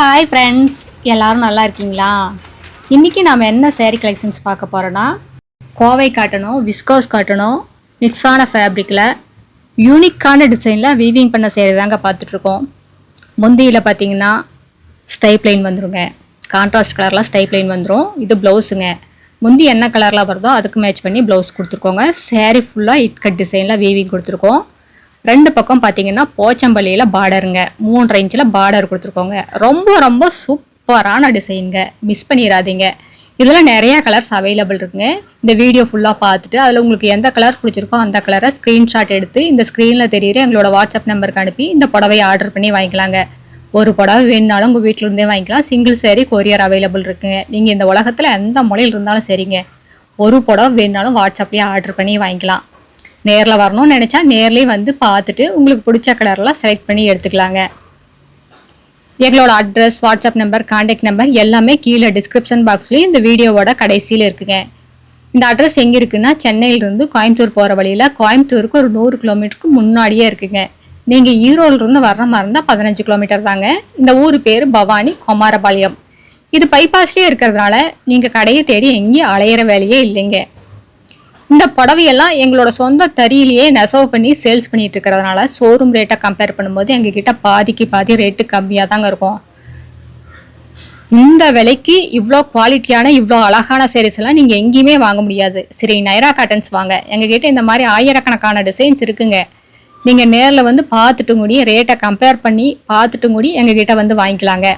Hi friends எல்லாரும் நல்லா இருக்கீங்களா? இன்றைக்கி நாம் என்ன சேரீ கலெக்ஷன்ஸ் பார்க்க போகிறோன்னா கோவை காட்டணும் விஸ்கோஸ் காட்டணும் மிக்ஸான ஃபேப்ரிக்கில் யூனிக்கான டிசைனில் வீவிங் பண்ண சேரீ தாங்க பார்த்துட்ருக்கோம் முந்தியில் பார்த்தீங்கன்னா ஸ்டைப் லைன் வந்துருங்க. கான்ட்ராஸ்ட் கலரில் ஸ்டைப் லைன் வந்துடும் இது ப்ளவுஸுங்க முந்தி என்ன கலரில் வருதோ அதுக்கு மேட்ச் பண்ணி ப்ளவுஸ் கொடுத்துருக்கோங்க. சேரீ ஃபுல்லாக இட் கட் டிசைனில் வீவிங் கொடுத்துருக்கோம். ரெண்டு பக்கம் பார்த்தீங்கன்னா போச்சம்பள்ளியில் பார்டருங்க மூன்றரை இன்ச்சில் பார்டர் கொடுத்துருக்கோங்க. ரொம்ப ரொம்ப சூப்பரான டிசைனுங்க மிஸ் பண்ணிடாதீங்க இதில் நிறையா கலர்ஸ் அவைலபிள் இருக்குங்க. இந்த வீடியோ ஃபுல்லாக பார்த்துட்டு அதில் உங்களுக்கு எந்த கலர் பிடிச்சிருக்கோ அந்த கலரை ஸ்க்ரீன்ஷாட் எடுத்து இந்த ஸ்க்ரீனில் தெரியுற எங்களோட வாட்ஸ்அப் நம்பருக்கு அனுப்பி இந்த புடவையை ஆர்டர் பண்ணி வாங்கிக்கலாங்க. ஒரு புடவை வேணுனாலும் உங்கள் வீட்டில் இருந்தே வாங்கிக்கலாம். சிங்கிள் சேரீ கொரியர் அவைலபிள் இருக்குங்க. நீங்கள் இந்த உலகத்தில் எந்த மொழியில் இருந்தாலும் சரிங்க. ஒரு புடவை வேணுனாலும் வாட்ஸ்அப்லேயே ஆர்டர் பண்ணி வாங்கிக்கலாம். நேரில் வரணும்னு நினச்சா நேர்லேயும் வந்து பார்த்துட்டு உங்களுக்கு பிடிச்ச கலர்லாம் செலக்ட் பண்ணி எடுத்துக்கலாங்க. எங்களோட address WhatsApp number contact number எல்லாமே கீழே டிஸ்கிரிப்ஷன் பாக்ஸ்லேயும் இந்த வீடியோவோட கடைசியில் இருக்குங்க. இந்த அட்ரஸ் எங்கே இருக்குன்னா சென்னையிலிருந்து கோயம்புத்தூர் போகிற வழியில் கோயம்புத்தூருக்கு ஒரு நூறு கிலோமீட்டருக்கு முன்னாடியே இருக்குங்க. நீங்கள் ஈரோடுலேருந்து வர்ற மாதிரி இருந்தால் பதினஞ்சு கிலோமீட்டர் தாங்க. இந்த ஊர் பேர் பவானி குமாரபாளையம். இது பைபாஸ்லேயே இருக்கிறதுனால நீங்கள் கடையை தேடி எங்கேயும் அலையிற வேலையே இல்லைங்க. இந்த புடவையெல்லாம் எங்களோட சொந்த தறியிலேயே நெசவு பண்ணி சேல்ஸ் பண்ணிட்டு இருக்கிறதுனால ஷோரூம் ரேட்டை கம்பேர் பண்ணும்போது எங்ககிட்ட பாதிக்கு பாதி ரேட்டு கம்மியாக தாங்க இருக்கும். இந்த விலைக்கு இவ்வளோ குவாலிட்டியான இவ்வளோ அழகான சேரீஸ் எல்லாம் நீங்கள் எங்கேயுமே வாங்க முடியாது. சரி நைரா காட்டன்ஸ் வாங்க. எங்ககிட்ட இந்த மாதிரி ஆயிரக்கணக்கான டிசைன்ஸ் இருக்குங்க. நீங்கள் நேரில் வந்து பார்த்துட்டு கூடி ரேட்டை கம்பேர் பண்ணி பார்த்துட்டு கூடி எங்ககிட்ட வந்து வாங்கிக்கலாங்க.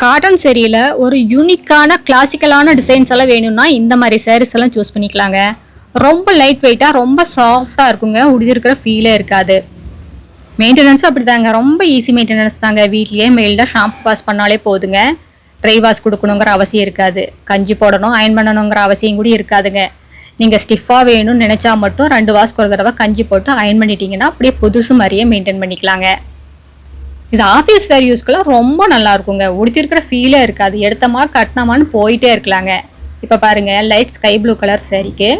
காட்டன் சேரீயில் ஒரு யூனிக்கான கிளாசிக்கலான டிசைன்ஸ் எல்லாம் வேணும்னா இந்த மாதிரி sarees எல்லாம் சூஸ் பண்ணிக்கலாங்க. ரொம்ப லைட் வெயிட்டாக ரொம்ப சாஃப்டாக இருக்குங்க. உடிஞ்சிருக்கிற ஃபீலே இருக்காது. மெயின்டெனன்ஸும் அப்படி தாங்க ரொம்ப ஈஸி மெயின்டெனன்ஸ் தாங்க. வீட்லேயே மெயில்டாக ஷாம்பு வாஷ் பண்ணாலே போதுங்க. ட்ரை வாஷ் கொடுக்கணுங்கிற அவசியம் இருக்காது. கஞ்சி போடணும் அயன் பண்ணணுங்கிற அவசியம் கூட இருக்காதுங்க. நீங்கள் ஸ்டிஃபாக வேணும்னு நினச்சா மட்டும் ரெண்டு வாஷ்க்கு ஒரு தடவை கஞ்சி போட்டு அயன் பண்ணிட்டீங்கன்னா அப்படியே புதுசு மாதிரியே மெயின்டைன் பண்ணிக்கலாங்க. இது ஆஃபீஸ் வேர் யூஸ்க்கெல்லாம் ரொம்ப நல்லா இருக்குங்க உடுத்திருக்கிற ஃபீலே இருக்காது. எடுத்தமா கட்டினமான்னு போயிட்டே இருக்கலாங்க. இப்போ பாருங்கள் லைட் ஸ்கை ப்ளூ கலர் சரிக்கு.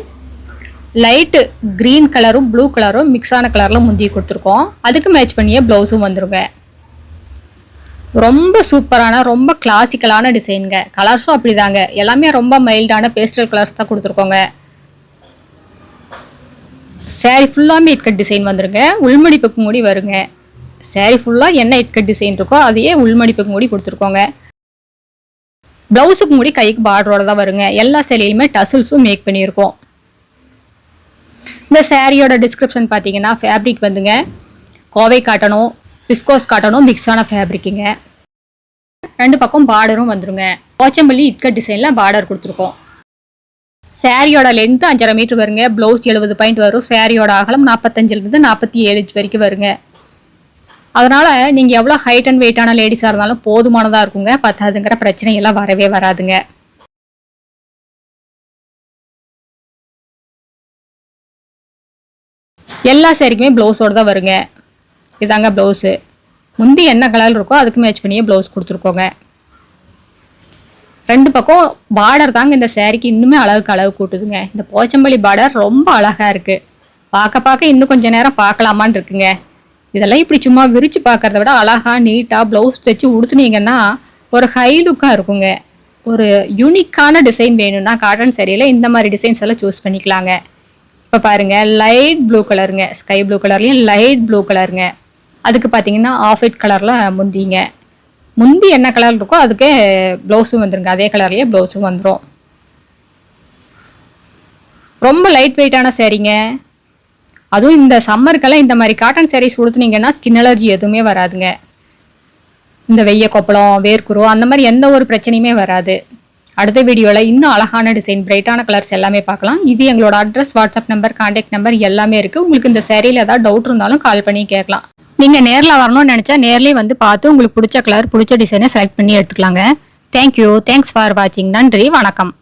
லைட்டு க்ரீன் கலரும் ப்ளூ கலரும் மிக்ஸான கலரில் முந்தி கொடுத்துருக்கோம். அதுக்கு மேட்ச் பண்ணியே ப்ளவுஸும் வந்துருங்க. ரொம்ப சூப்பரான ரொம்ப கிளாசிக்கலான டிசைனுங்க கலர்ஸும் அப்படிதாங்க. எல்லாமே ரொம்ப மைல்டான பேஸ்டல் கலர்ஸ் தான் கொடுத்துருக்கோங்க. Saree ஃபுல்லாமே இட்கட் டிசைன் வந்துருங்க. உள்மடிப்புக்கு மூடி வருங்க. Saree ஃபுல்லாக என்ன இட்கட் டிசைன் இருக்கோ அதையே உள்மடிப்புக்கு மூடி கொடுத்துருக்கோங்க. ப்ளவுஸுக்கு மூடி கைக்கு பார்டரோட தான் வருங்க. எல்லா சேலையிலுமே டசில்ஸும் மேக் பண்ணியிருக்கோம். இந்த சேரீயோட டிஸ்கிரிப்ஷன் பார்த்தீங்கன்னா ஃபேப்ரிக் வந்துங்க. கோவை காட்டணும் விஸ்கோஸ் காட்டணும் மிக்ஸான ஃபேப்ரிக்குங்க ரெண்டு பக்கம் பார்டரும் வந்துருங்க. போச்சம்பள்ளி இட்கட் டிசைனில் பார்டர் கொடுத்துருக்கோம். சேரீயோட லென்த் அஞ்சரை மீட்டர் வருங்க. ப்ளவுஸ் எழுபது பாயிண்ட் வரும். சேரீயோட அகலம் நாற்பத்தஞ்சிலிருந்து நாற்பத்தி ஏழு இன்ச் வரைக்கும் வருங்க. அதனால் நீங்கள் எவ்வளோ ஹைட் அண்ட் வெயிட்டான லேடிஸாக இருந்தாலும் போதுமானதாக இருக்குங்க. பத்தாதுங்கிற பிரச்சனை எல்லாம் வரவே வராதுங்க. எல்லா சேரீக்குமே ப்ளவுஸோடு தான் வருங்க. இதாங்க ப்ளவுஸு முந்தி என்ன கலர் இருக்கோ அதுக்கு மேட்ச் பண்ணியே ப்ளவுஸ் கொடுத்துருக்கோங்க. ரெண்டு பக்கம் பார்டர் தாங்க இந்த சேரீக்கு இன்னுமே அளவுக்கு அளவு கூட்டுதுங்க. இந்த போச்சம்பள்ளி பார்டர் ரொம்ப அழகாக இருக்குது பார்க்க பார்க்க இன்னும் கொஞ்சம் நேரம் பார்க்கலாமான்னு இருக்குங்க. இதெல்லாம் இப்படி சும்மா விரிச்சு பார்க்கறத விட அழகாக நீட்டாக ப்ளவுஸ் தைச்சு உடுத்துனீங்கன்னா ஒரு ஹை லுக்காக இருக்குங்க. ஒரு யூனிக்கான டிசைன் வேணும்னா காட்டன் சரியில் இந்த மாதிரி டிசைன்ஸ் எல்லாம் சூஸ் பண்ணிக்கலாங்க. இப்போ பாருங்க லைட் ப்ளூ கலருங்க ஸ்கை ப்ளூ கலர்லேயும் லைட் ப்ளூ கலருங்க அதுக்கு பார்த்தீங்கன்னா ஆஃப் ஒயிட் கலரில் முந்திங்க. முந்தி என்ன கலர் இருக்கோ அதுக்கு ப்ளவுஸும் வந்துருங்க. அதே கலர்லேயே ப்ளவுஸும் வந்துடும் ரொம்ப லைட் வெயிட்டான சேரீங்க அதுவும் இந்த சம்மருக்கெல்லாம் இந்த மாதிரி காட்டன் சாரீஸ் கொடுத்துனீங்கன்னா ஸ்கின் அலர்ஜி எதுவுமே வராதுங்க. இந்த வெய்ய கொப்பளம் வேர்க்குரு அந்த மாதிரி எந்த ஒரு பிரச்சனையுமே வராது. அடுத்த வீடியோவில் இன்னும் அழகான டிசைன் பிரைட்டான கலர்ஸ் எல்லாமே பார்க்கலாம். இது எங்களோட address WhatsApp number contact number எல்லாமே இருக்குது உங்களுக்கு இந்த சேரீல ஏதாவது டவுட் இருந்தாலும் கால் பண்ணி கேட்கலாம். நீங்கள் நேரில் வரணும்னு நினச்சா நேர்லேயே வந்து பார்த்து உங்களுக்கு பிடிச்ச கலர் பிடிச்ச டிசைனை செலக்ட் பண்ணி எடுத்துக்கலாங்க. தேங்க்யூ தேங்க்ஸ் ஃபார் வாட்சிங் நன்றி. வணக்கம்.